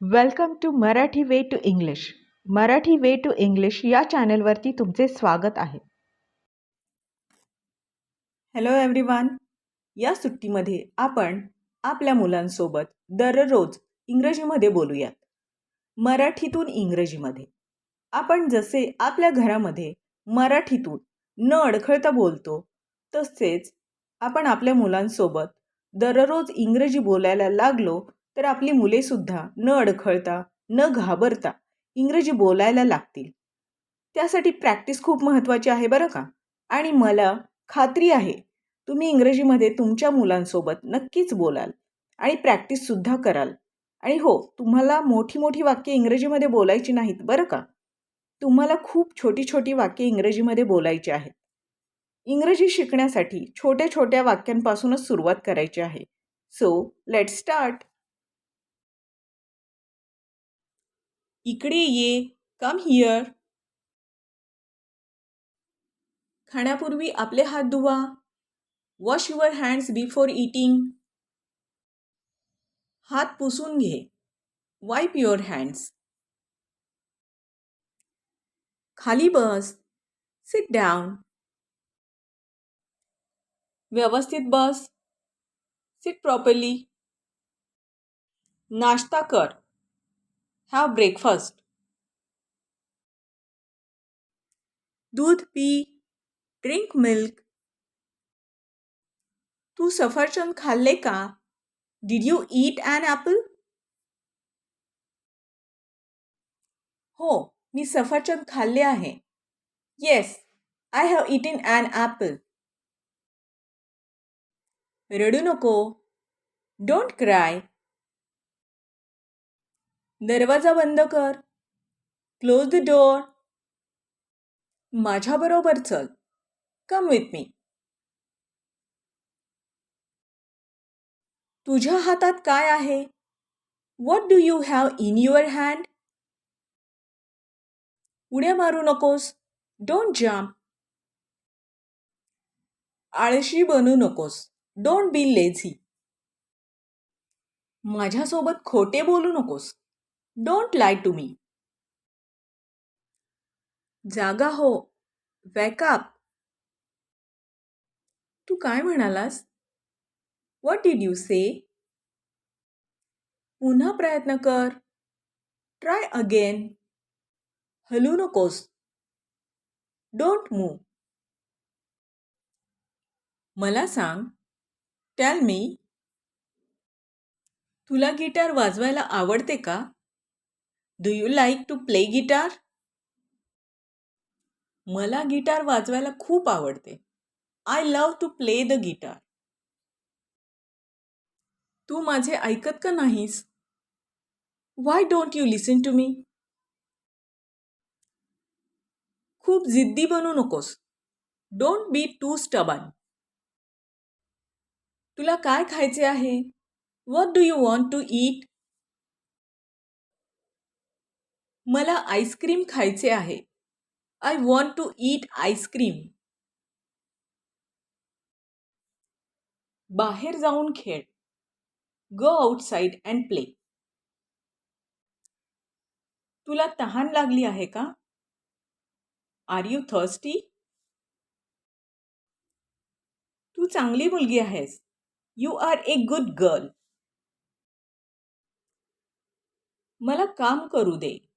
Welcome to Marathi way to English Marathi way to English या चॅनलवरती तुमचे स्वागत आहे. हॅलो एव्हरीवन या सुट्टीमध्ये आपण आपल्या मुलांसोबत दररोज इंग्रजीमध्ये बोलूयात. मराठीतून इंग्रजीमध्ये. आपण जसे आपल्या घरामध्ये मराठीतून न अडखळता बोलतो तसेच आपण आपल्या मुलांसोबत दररोज इंग्रजी बोलायला लागलो तर आपली मुलेसुद्धा न अडखळता न घाबरता इंग्रजी बोलायला लागतील. त्यासाठी प्रॅक्टिस खूप महत्त्वाची आहे बरं का? आणि मला खात्री आहे तुम्ही इंग्रजीमध्ये तुमच्या मुलांसोबत नक्कीच बोलाल आणि प्रॅक्टिससुद्धा कराल. आणि हो तुम्हाला मोठी मोठी वाक्य इंग्रजीमध्ये बोलायची नाहीत बरं का? तुम्हाला खूप छोटी छोटी वाक्य इंग्रजीमध्ये बोलायची आहेत. इंग्रजी शिकण्यासाठी छोट्या छोट्या वाक्यांपासूनच सुरुवात करायची आहे. सो लेट स्टार्ट इकडे ये कम हिअर खाण्यापूर्वी आपले हात धुवा. Wash your hands before eating हात पुसून घे. वाईप युअर हँड्स खाली बस. सिट डाऊन व्यवस्थित बस. सिट प्रॉपरली नाश्ता कर. हॅव ब्रेकफास्ट दूध पी ड्रिंक मिल्क तू सफरचंद खाल्ले का? Did you eat an apple हो, मी सफरचंद खाल्ले आहे. Yes I have eaten an apple रडू नको. डोंट क्राय दरवाजा बंद कर. क्लोज द डोअर माझ्याबरोबर चल. कम विथ मी तुझ्या हातात काय आहे? What do you have in your hand उड्या मारू नकोस. डोंट जम्प आळशी बनू नकोस. डोंट बी लेझी माझ्यासोबत खोटे बोलू नकोस. डोंट लाय टू मी जागा हो. वॅकअप तू काय म्हणालास? वॉट डीड यू से पुन्हा प्रयत्न कर. ट्राय अगेन हलू नकोस. डोंट मूव मला सांग. टेल मी तुला गिटार वाजवायला आवडते का? Do you like to play guitar मला गिटार वाजवायला खूप आवडते. I love to play the guitar तू माझे ऐकत का नाहीस? Why don't you listen to me खूप जिद्दी बनू नकोस. डोंट बी टू स्टबन तुला काय खायचे आहे? What do you want to eat मला आईस्क्रीम खायचे आहे. I want to eat ice cream. बाहेर जाऊन खेळ. Go outside and play. तुला तहान लागली आहे का? R you thirsty? तू चांगली मुलगी आहेस. You are a good girl. मला काम करू दे.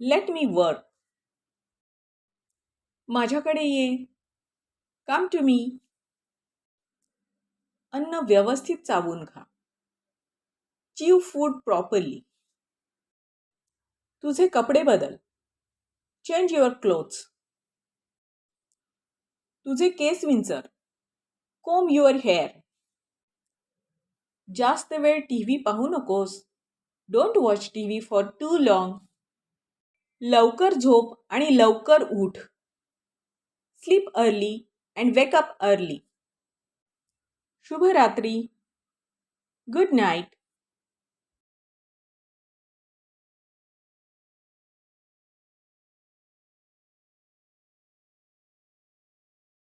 लेट मी वर्क माझ्याकडे ये. काम टू मी अन्न व्यवस्थित चावून खा चीव फूड प्रॉपरली तुझे कपडे बदल. चेंज युअर क्लोथ्स तुझे केस विंचर. कोम युअर हेअर जास्त वेळ टी व्ही पाहू नकोस. Don't watch T V for too long लवकर झोप आणि लवकर उठ. Sleep early and wake up early शुभरात्री. Good night